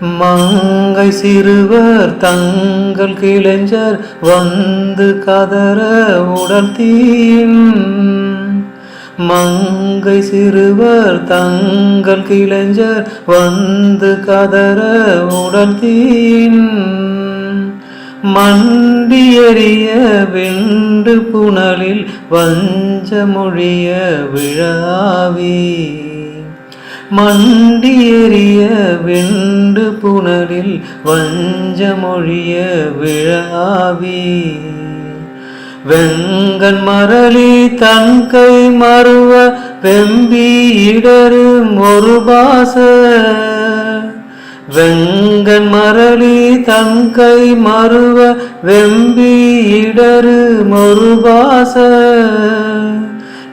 மங்கை சிறுவர் தங்கள் கிளைஞர் வந்து கதற உடல் தீன் மங்கை சிறுவர் தங்கள் கிளைஞர் வந்து கதற உடல் தீன் மண்டி வெண்டு புனலில் வஞ்ச மொழிய விழாவே மண்டி எறிய வெண்டு புனலில் வஞ்ச விழாவி. வெங்கன் மரளி தன் கை மறுவ வெம்பி இடரும் ஒரு பாச. வெங்கன் மரளி தன் கை மறுவ வெம்பி ஒரு பாச.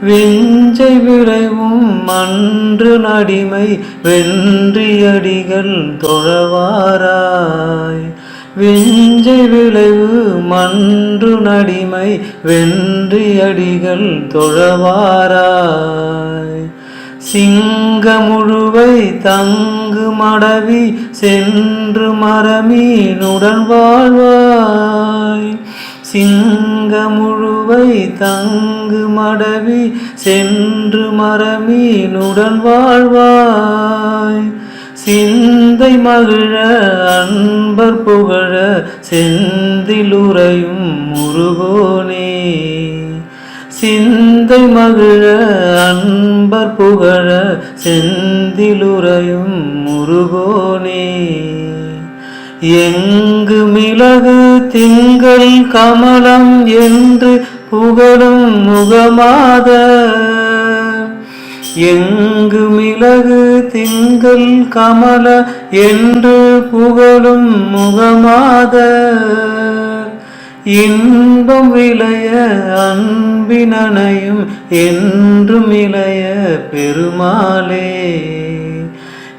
விஞ்சை விளைவும் மன்று நடிமை வென்றியடிகள் தொழவாராய். விஞ்சை விளைவு மன்று நடிமை வென்றியடிகள் தொழவாராய். சிங்கமுழுவை தங்கு மடவி சென்று மரமீனுடன் வாழ்வாய். சிங்கமுழுவை தங்கு மடவி சென்று மரமீனுடன் வாழ்வாய். சிந்தை மகிழ அன்பர் புகழ செந்திலுறையும் முருகோனே. சிந்தை மகிழ அன்பர் புகழ செந்திலுறையும் முருகோனே. எங்கு மிளகு திங்கள் கமலம் என்று புகழும் முகமாத. எங்கு மிளகு திங்கள் கமல என்று புகழும் முகமாத. இன்பம் விளைய அன்பினனையும் என்றும் இளைய பெருமாளே.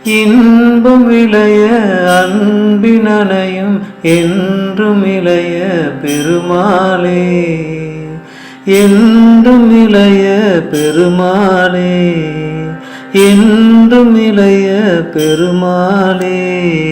இன்பம் இளைய அன்பினனையும் என்றும் இளைய பெருமாளே. என்றும் இளைய பெருமாளே. என்றும் இளைய பெருமாளே.